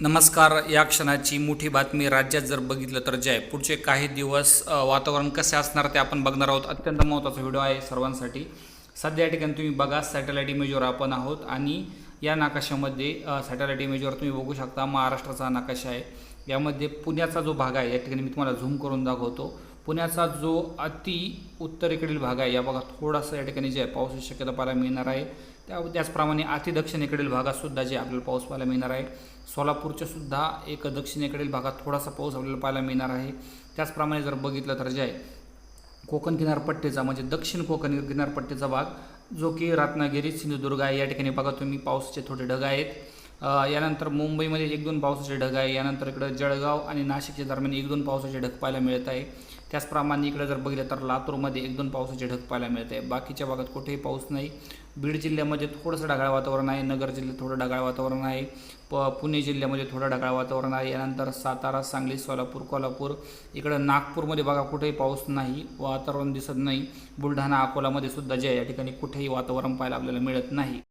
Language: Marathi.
नमस्कार या क्षणाची मोठी बातमी राज्यात जर बघितलं तर जय. पुढचे काही दिवस वातावरण कसे असणार ते आपण बघणार आहोत. अत्यंत महत्त्वाचा व्हिडिओ आहे सर्वांसाठी. सध्या या ठिकाणी तुम्ही बघा सॅटेलाईट इमेजवर आपण आहोत आणि या नाकाशामध्ये सॅटेलाईट इमेजवर तुम्ही बघू शकता महाराष्ट्राचा नाकाशा आहे. यामध्ये पुण्याचा जो भाग आहे या ठिकाणी मी तुम्हाला झूम करून दाखवतो. पुण्याचा जो अति उत्तरेकडील भाग आहे या भागात थोडासा या ठिकाणी जे आहे पावसाची शक्यता पाहायला मिळणार आहे. त्या त्याचप्रमाणे अति दक्षिणेकडील भागातसुद्धा जे आपल्याला पाऊस पाहायला मिळणार आहे. सोलापूरच्या सुद्धा एक दक्षिणेकडील भागात थोडासा पाऊस आपल्याला पाहायला मिळणार आहे. त्याचप्रमाणे जर बघितलं तर जे आहे कोकण किनारपट्टीचा म्हणजे दक्षिण कोकण किनारपट्टीचा भाग जो की रत्नागिरी सिंधुदुर्ग आहे या ठिकाणी बघा तुम्ही पावसाचे थोडे ढग आहेत. यानंतर मुंबईमध्ये एक दोन पावसाचे ढग आहे. यानंतर इकडं जळगाव आणि नाशिकच्या दरम्यान एक दोन पावसाचे ढग पाहायला मिळत आहे. त्याचप्रमाणे इकडे जर बघितलं तर लातूरमध्ये एक दोन पावसाचे ढग पाहायला मिळत आहे. बाकीच्या भागात कुठेही पाऊस नाही. बीड जिल्ह्यामध्ये थोडंसं ढगाळ वातावरण आहे. नगर जिल्ह्यात थोडं ढगाळ वातावरण आहे. प पुणे जिल्ह्यामध्ये थोडं ढगाळ वातावरण आहे. यानंतर सातारा सांगली सोलापूर कोल्हापूर इकडं नागपूरमध्ये बघा कुठेही पाऊस नाही. वातावरण दिसत नाही. बुलढाणा अकोलामध्ये सुद्धा जे या ठिकाणी कुठेही वातावरण पाहायला आपल्याला मिळत नाही.